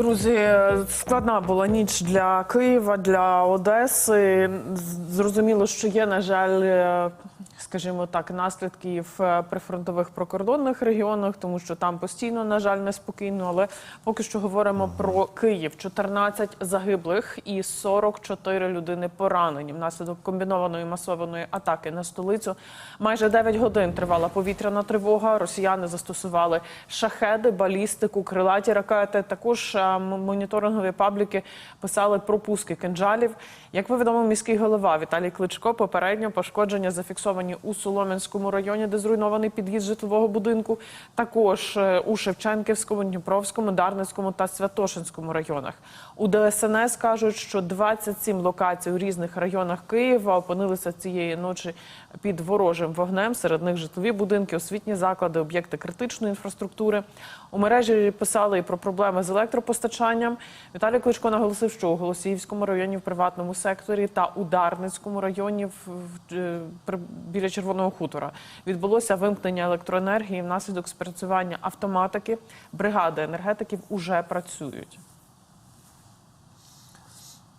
Друзі, складна була ніч для Києва, для Одеси. Зрозуміло, що є, на жаль, е, скажімо так, наслідки в е, прифронтових прикордонних регіонах, тому що там постійно, на жаль, неспокійно. Але поки що говоримо про Київ: 14 загиблих і 44 людини поранені внаслідок комбінованої масованої атаки на столицю. Майже 9 годин тривала повітряна тривога. Росіяни застосували шахеди, балістику, крилаті ракети. Також е, моніторингові пабліки писали про пуски кинджалів. Як повідомив міський голова Віталій Кличко, попередньо пошкодження зафіксовані у Солом'янському районі, де зруйнований під'їзд житлового будинку. Також е, у Шевченківському, Дніпровському, Дарницькому та Святошинському районах. У ДСНС кажуть, що 27 локацій у різних районах Києва опинилися цієї ночі під ворожим вогнем. Серед них житлові будинки, освітні заклади, об'єкти критичної інфраструктури. У мережі писали і про проблеми з електропостачанням. Віталій Кличко наголосив, що у Голосіївському районі в приватному секторі та у Дарницькому районі в, е, біля Червоного хутора відбулося вимкнення електроенергії внаслідок спрацювання автоматики. Бригади енергетиків уже працюють.